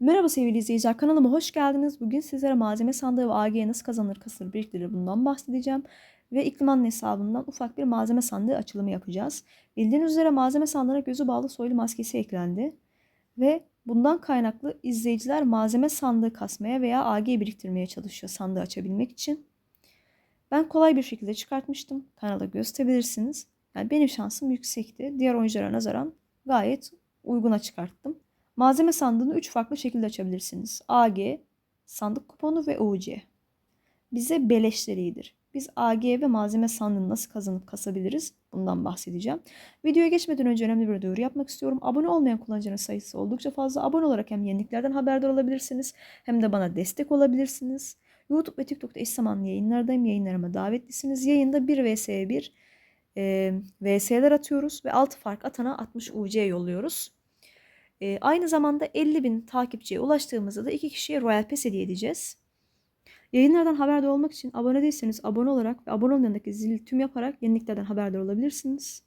Merhaba sevgili izleyiciler, kanalıma hoş geldiniz. Bugün sizlere malzeme sandığı ve AG'ye nasıl kazanılır, kasılır, biriktirilir bundan bahsedeceğim. Ve İkliman'ın hesabından ufak bir malzeme sandığı açılımı yapacağız. Bildiğiniz üzere malzeme sandığına gözü bağlı soylu maskesi eklendi. Ve bundan kaynaklı izleyiciler malzeme sandığı kasmaya veya AG biriktirmeye çalışıyor sandığı açabilmek için. Ben kolay bir şekilde çıkartmıştım. Kanala gösterebilirsiniz. Yani benim şansım yüksekti. Diğer oyunculara nazaran gayet uyguna çıkarttım. Malzeme sandığını 3 farklı şekilde açabilirsiniz. AG, sandık kuponu ve UC. Bize beleşleri iyidir. Biz AG ve malzeme sandığını nasıl kazanıp kasabiliriz? Bundan bahsedeceğim. Videoya geçmeden önce önemli bir duyuru yapmak istiyorum. Abone olmayan kullanıcının sayısı oldukça fazla. Abone olarak hem yeniliklerden haberdar olabilirsiniz hem de bana destek olabilirsiniz. YouTube ve TikTok'ta eş zamanlı yayınlardayım. Yayınlarıma davetlisiniz. Yayında 1 vs'ye 1 e, VS'ler atıyoruz ve 6 fark atana 60 UC yolluyoruz. E, aynı zamanda 50 bin takipçiye ulaştığımızda da iki kişiye Royal Pass hediye edeceğiz. Yayınlardan haberdar olmak için abone değilseniz abone olarak ve abone olmayanındaki zil tüm yaparak yeniliklerden haberdar olabilirsiniz.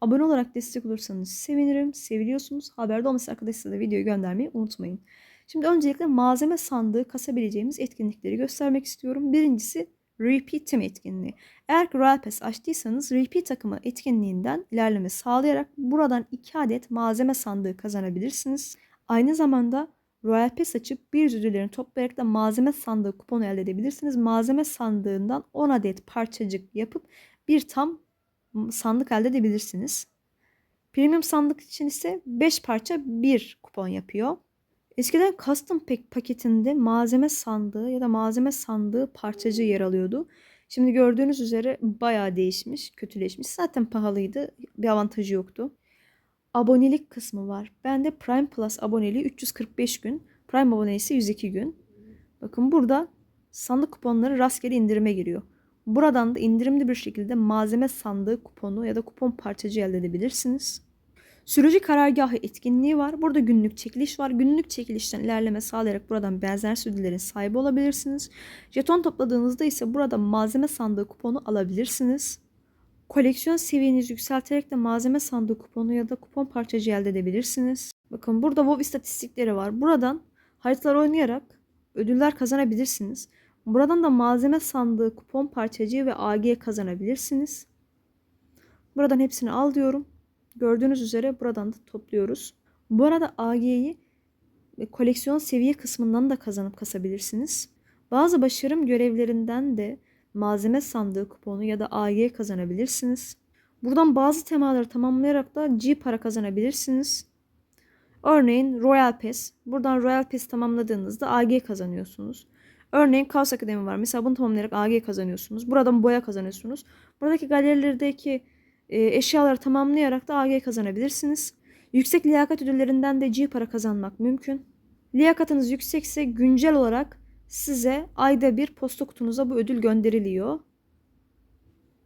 Abone olarak destek olursanız sevinirim. Seviliyorsunuz. Haberde olması arkadaşlarına da videoyu göndermeyi unutmayın. Şimdi öncelikle malzeme sandığı kasabileceğimiz etkinlikleri göstermek istiyorum. Birincisi Repeat Team etkinliği. Eğer ki Royal Pass açtıysanız Repeat takımı etkinliğinden ilerleme sağlayarak buradan 2 adet malzeme sandığı kazanabilirsiniz. Aynı zamanda Royal Pass açıp bir ödüllerini toplayarak da malzeme sandığı kuponu elde edebilirsiniz. Malzeme sandığından 10 adet parçacık yapıp bir tam sandık elde edebilirsiniz. Premium sandık için ise 5 parça bir kupon yapıyor. Eskiden custom pack paketinde malzeme sandığı ya da malzeme sandığı parçacığı yer alıyordu. Şimdi gördüğünüz üzere bayağı değişmiş, kötüleşmiş. Zaten pahalıydı, bir avantajı yoktu. Abonelik kısmı var. Bende Prime Plus aboneliği 345 gün, Prime abonelisi 102 gün. Bakın burada sandık kuponları rastgele indirime giriyor. Buradan da indirimli bir şekilde malzeme sandığı kuponu ya da kupon parçacı elde edebilirsiniz. Sürücü karargahı etkinliği var. Burada günlük çekiliş var. Günlük çekilişten ilerleme sağlayarak buradan benzer sürdülerin sahibi olabilirsiniz. Jeton topladığınızda ise burada malzeme sandığı kuponu alabilirsiniz. Koleksiyon seviyenizi yükselterek de malzeme sandığı kuponu ya da kupon parçacı elde edebilirsiniz. Bakın burada WoW istatistikleri var. Buradan haritalar oynayarak ödüller kazanabilirsiniz. Buradan da malzeme sandığı kupon parçacığı ve AG kazanabilirsiniz. Buradan hepsini al diyorum. Gördüğünüz üzere buradan da topluyoruz. Bu arada AG'yi koleksiyon seviye kısmından da kazanıp kasabilirsiniz. Bazı başarım görevlerinden de malzeme sandığı kuponu ya da AG kazanabilirsiniz. Buradan bazı temaları tamamlayarak da G para kazanabilirsiniz. Örneğin Royal Pass. Buradan Royal Pass tamamladığınızda AG kazanıyorsunuz. Örneğin Kaos Akademi var. Mesela bunu tamamlayarak AG kazanıyorsunuz. Buradan boya kazanıyorsunuz. Buradaki galerilerdeki e, eşyaları tamamlayarak da AG kazanabilirsiniz. Yüksek liyakat ödüllerinden de G para kazanmak mümkün. Liyakatınız yüksekse güncel olarak size ayda bir posta kutunuza bu ödül gönderiliyor.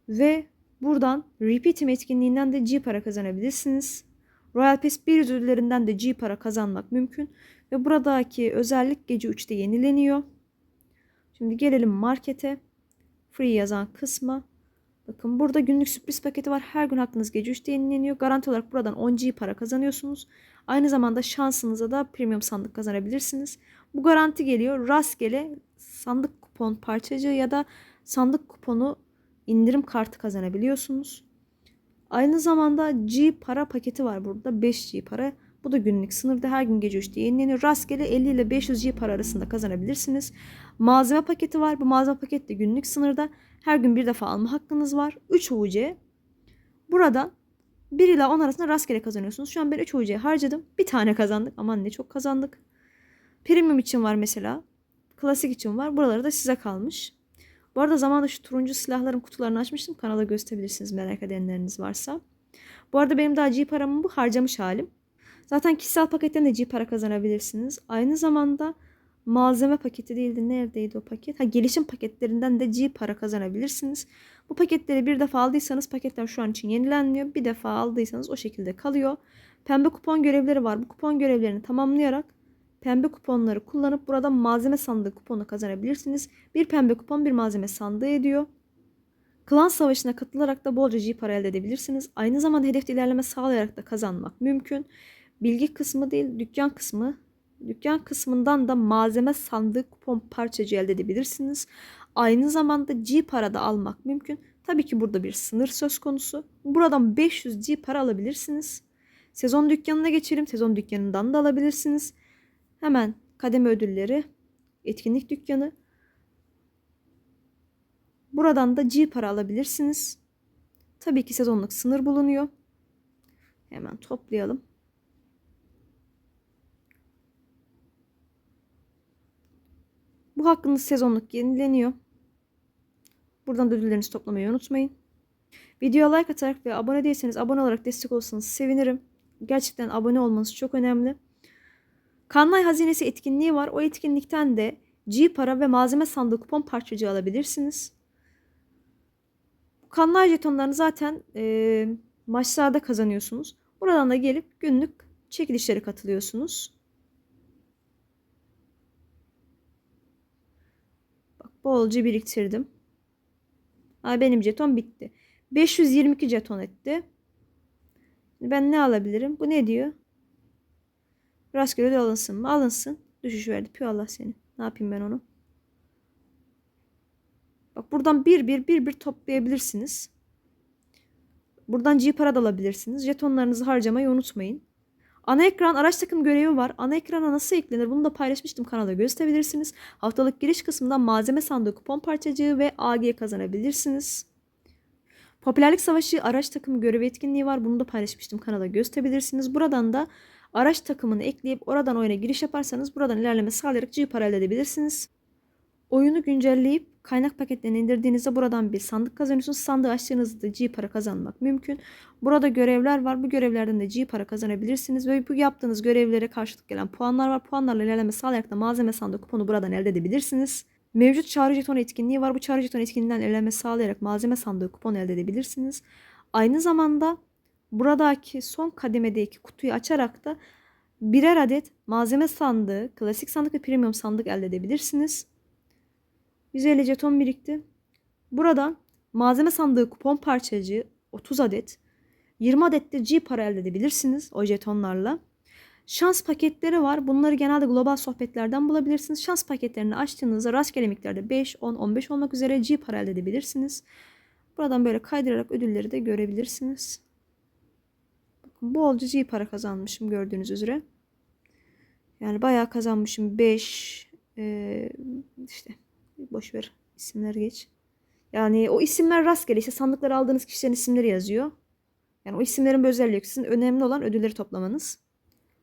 Ve buradan Repeatim etkinliğinden de G para kazanabilirsiniz. Royal Pass 1 ödüllerinden de G para kazanmak mümkün. Ve buradaki özellik gece 3'te yenileniyor. Şimdi gelelim markete. Free yazan kısma. Bakın burada günlük sürpriz paketi var. Her gün hakkınız gece 3'te yenileniyor. Garanti olarak buradan 10G para kazanıyorsunuz. Aynı zamanda şansınıza da premium sandık kazanabilirsiniz. Bu garanti geliyor. Rastgele sandık kupon parçacığı ya da sandık kuponu indirim kartı kazanabiliyorsunuz. Aynı zamanda G para paketi var burada. 5G para. Bu da günlük sınırda her gün gece 3'te yenileniyor. Rastgele 50 ile 500 G para arasında kazanabilirsiniz. Malzeme paketi var. Bu malzeme paketi de günlük sınırda. Her gün bir defa alma hakkınız var. 3 UC. Buradan 1 ile 10 arasında rastgele kazanıyorsunuz. Şu an ben 3 UC harcadım. Bir tane kazandık. Aman ne çok kazandık. Premium için var mesela. Klasik için var. Buraları da size kalmış. Bu arada zamanında şu turuncu silahların kutularını açmıştım. Kanala gösterebilirsiniz merak edenleriniz varsa. Bu arada benim daha G paramın bu harcamış halim. Zaten kişisel paketten de G para kazanabilirsiniz. Aynı zamanda malzeme paketi değildi. Neredeydi o paket? Ha gelişim paketlerinden de G para kazanabilirsiniz. Bu paketleri bir defa aldıysanız paketler şu an için yenilenmiyor. Bir defa aldıysanız o şekilde kalıyor. Pembe kupon görevleri var. Bu kupon görevlerini tamamlayarak pembe kuponları kullanıp burada malzeme sandığı kuponu kazanabilirsiniz. Bir pembe kupon bir malzeme sandığı ediyor. Klan savaşına katılarak da bolca G para elde edebilirsiniz. Aynı zamanda hedefte ilerleme sağlayarak da kazanmak mümkün. Bilgi kısmı değil, dükkan kısmı Dükkan kısmından da malzeme sandığı kupon parçacı elde edebilirsiniz. Aynı zamanda G para da almak mümkün. Tabii ki burada bir sınır söz konusu. Buradan 500 G para alabilirsiniz. Sezon dükkanına geçelim. Sezon dükkanından da alabilirsiniz. Hemen kademe ödülleri, etkinlik dükkanı. Buradan da G para alabilirsiniz. Tabii ki sezonluk sınır bulunuyor. Hemen toplayalım. Bu hakkınız sezonluk yenileniyor. Buradan da ödüllerinizi toplamayı unutmayın. Videoya like atarak ve abone değilseniz abone olarak destek olsanız sevinirim. Gerçekten abone olmanız çok önemli. Kanlay Hazinesi etkinliği var. O etkinlikten de G para ve malzeme sandığı kupon parçacığı alabilirsiniz. Kanlay jetonlarını zaten e, maçlarda kazanıyorsunuz. Buradan da gelip günlük çekilişlere katılıyorsunuz. Bolca biriktirdim. Ha, benim jeton bitti. 522 jeton etti. Ben ne alabilirim? Bu ne diyor? Rastgele de alınsın mı? Alınsın. Düşüş verdi. Pü Allah seni. Ne yapayım ben onu? Bak buradan bir bir bir bir toplayabilirsiniz. Buradan G para da alabilirsiniz. Jetonlarınızı harcamayı unutmayın. Ana ekran araç takım görevi var. Ana ekrana nasıl eklenir? Bunu da paylaşmıştım kanalda gösterebilirsiniz. Haftalık giriş kısmından malzeme sandığı kupon parçacığı ve AG kazanabilirsiniz. Popülerlik Savaşı araç takımı görevi etkinliği var. Bunu da paylaşmıştım kanala gösterebilirsiniz. Buradan da araç takımını ekleyip oradan oyuna giriş yaparsanız buradan ilerleme sağlayarak G para elde edebilirsiniz. Oyunu güncelleyip kaynak paketlerini indirdiğinizde buradan bir sandık kazanıyorsunuz. Sandığı açtığınızda G para kazanmak mümkün. Burada görevler var. Bu görevlerden de G para kazanabilirsiniz. Ve bu yaptığınız görevlere karşılık gelen puanlar var. Puanlarla ilerleme sağlayarak da malzeme sandığı kuponu buradan elde edebilirsiniz. Mevcut çağrı jeton etkinliği var. Bu çağrı jeton etkinliğinden ilerleme sağlayarak malzeme sandığı kuponu elde edebilirsiniz. Aynı zamanda buradaki son kademedeki kutuyu açarak da birer adet malzeme sandığı, klasik sandık ve premium sandık elde edebilirsiniz. 150 jeton birikti. Buradan malzeme sandığı kupon parçacığı 30 adet, 20 adet de G para elde edebilirsiniz o jetonlarla. Şans paketleri var. Bunları genelde global sohbetlerden bulabilirsiniz. Şans paketlerini açtığınızda rastgele miktarda 5, 10, 15 olmak üzere G para elde edebilirsiniz. Buradan böyle kaydırarak ödülleri de görebilirsiniz. Bakın bolca G para kazanmışım gördüğünüz üzere. Yani bayağı kazanmışım. 5 ee, işte boş ver isimler geç. Yani o isimler rastgele işte sandıkları aldığınız kişilerin isimleri yazıyor. Yani o isimlerin bir özelliği. Sizin önemli olan ödülleri toplamanız.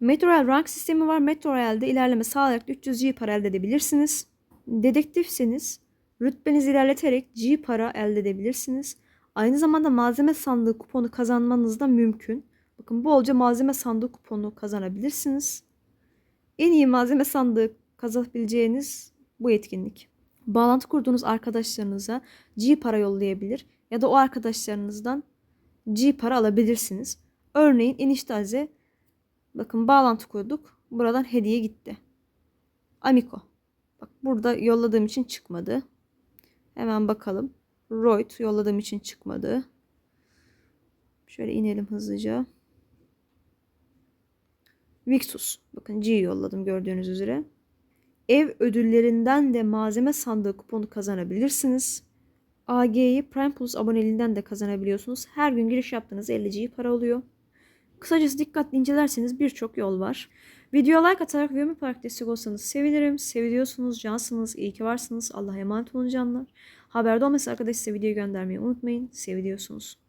Metro Rail rank sistemi var. Metro Rail'de ilerleme sağlayarak 300 G para elde edebilirsiniz. Dedektifseniz rütbenizi ilerleterek G para elde edebilirsiniz. Aynı zamanda malzeme sandığı kuponu kazanmanız da mümkün. Bakın bolca malzeme sandığı kuponu kazanabilirsiniz. En iyi malzeme sandığı kazanabileceğiniz bu etkinlik. Bağlantı kurduğunuz arkadaşlarınıza G para yollayabilir ya da o arkadaşlarınızdan G para alabilirsiniz. Örneğin enişte Aze bakın bağlantı kurduk. Buradan hediye gitti. Amiko. Bak burada yolladığım için çıkmadı. Hemen bakalım. Royd yolladığım için çıkmadı. Şöyle inelim hızlıca. Vixus. Bakın G yolladım gördüğünüz üzere. Ev ödüllerinden de malzeme sandığı kuponu kazanabilirsiniz. AG'yi Prime Plus aboneliğinden de kazanabiliyorsunuz. Her gün giriş yaptığınız 50 G para oluyor. Kısacası dikkatli incelerseniz birçok yol var. Videoya like atarak yorum yaparak destek olsanız sevinirim. Seviyorsunuz, cansınız, iyi ki varsınız. Allah'a emanet olun canlar. Haberde olmasa arkadaş size videoyu göndermeyi unutmayın. Seviyorsunuz.